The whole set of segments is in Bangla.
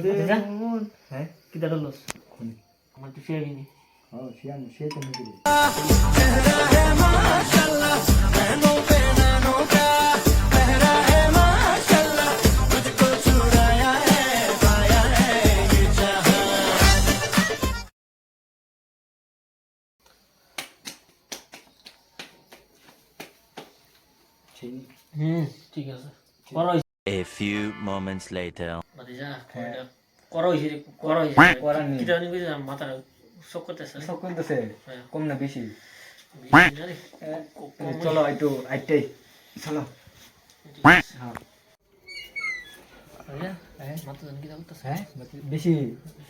বাতিজা? মন হ্যাঁ? কিতা ডলস আমার তো শেয়ার নি হ্যাঁ সে আমি সে তো হুম ঠিক আছে। করা হইছে A few moments later. করা হইছে করা নেই। মাথা শক করতেছে হ্যাঁ। কম না বেশি। চলো একটু আইটাই চলো। হ্যাঁ।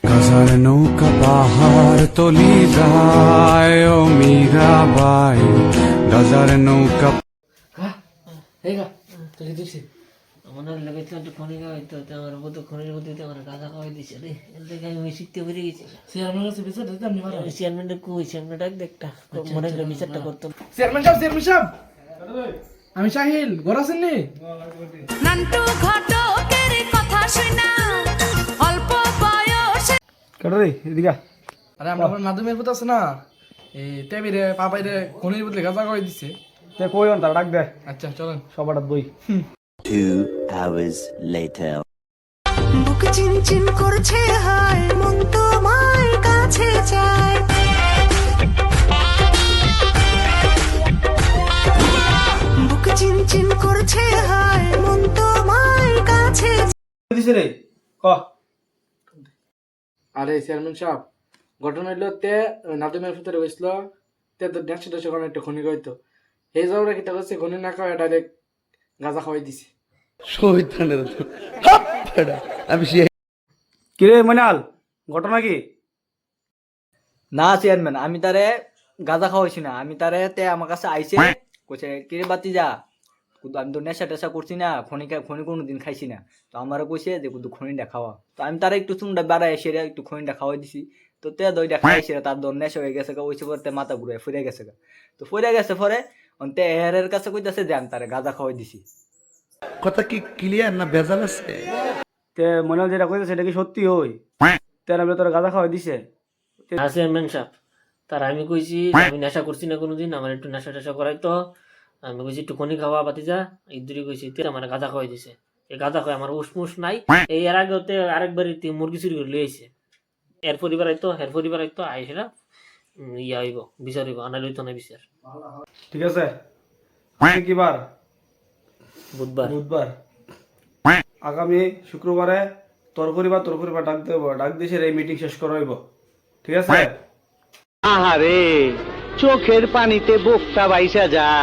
গাজার নৌকা পাহাড় তলি যায় ও মীরাবাই গাজার নৌকা এই গা তুই দিছি আমার লেগেছিল একটু খনি খাওয়াই তো তো আমার মতো খনির মধ্যে তো আমার গাঁজা খাওয়াই দিছে রে। এর থেকে আমি শিখতে পেরে গেছি। চেয়ারম্যান কাছে বিচার দিতে আমি পারো চেয়ারম্যানটা কই? চেয়ারম্যানটা দেখটা মনে করে বিচারটা করতাম চেয়ারম্যান সাহেব চেয়ারম্যান সাহেব। আমি শাহিল ঘর আছেন নি? নান্টু ঘটকের কথা শুনা অল্প বয়সে কেটে রে এদিকে আরে আমরা নাদুমের পুত আছে না। এই টেবিরে পাপাইরে খনির বদলে গাজা করে দিছে। তে কই অন তার ডাক দে। আচ্ছা চলেন। সবার বই Two hours later. বুক চিনচিন করছে হায় মন তোমার কাছে চায়। বুক চিনচিন করছে হায় মন তোমার কাছে দিছে রে ক। আরে চেয়ারম্যান সাহেব ঘটনা হইল তে নাদুমের ভিতরে হয়েছিল তে তো দেড়শো দেড়শো কোনো একটা খনি এই যাওয়ার কি করছে? খনি না খাওয়া ডাইরেক্ট গাঁজা খাওয়াই দিছে। কিরে মনাল ঘটনা কি? না চেয়ারম্যান আমি তারে গাঁজা খাওয়াইছি না। আমি তারে তে আমার কাছে আইছে কইছে কিরে বাতি যা কিন্তু আমি তো নেশা টেশা করছি না খনি খনি কোনো দিন খাইছি না। তো আমারও কইছে যে কিন্তু খনিটা খাওয়া। তো আমি তারে একটু চুমটা বাড়াই এসে একটু খনিটা খাওয়াই দিছি। তো তে দইটা খাইছে তার দর নেশা হয়ে গেছে গা, ওইসে পরে তে মাথা ঘুরে ফুরে গেছে গা। তো ফুরে গেছে পরে তে হেরের কাছে কইতাছে যে আমি তারে গাঁজা খাওয়াই দিছি। কথা কি ক্লিয়ার না ভেজাল আছে? তে মনাল যেটা কইছে সেটা কি সত্যি হই? তে আমি তোর গাঁজা খাওয়াই দিছে। চেয়ারম্যান সাহেব। তার আমি কইছি আমি নেশা করছি না কোনোদিন আমার একটু নেশা টেশা করাই তো। আমি কইছি একটু খনি খাওয়া পাতি যা। ইদুরি কইছি তে আমার গাঁজা খাওয়াই দিছে। এই গাঁজা খাওয়াই আমার উসমুস নাই। এই এর আগে তে আরেকবার তে মুরগি চুরি করে লিয়েছে এর পরিবার আইতো এর পরিবার আইতো আইসেরা ইয়া হইব বিচার হইব আনা লইতো না বিচার। ঠিক আছে? আজকে কি বার? বুধবার। বুধবার। আগামী শুক্রবারে তোর বা তোর বা ডাক দেব ডাক দিয়ে এই মিটিং শেষ করা হইব ঠিক আছে? আহারে চোখের পানিতে বোকটা বাইসা যায়।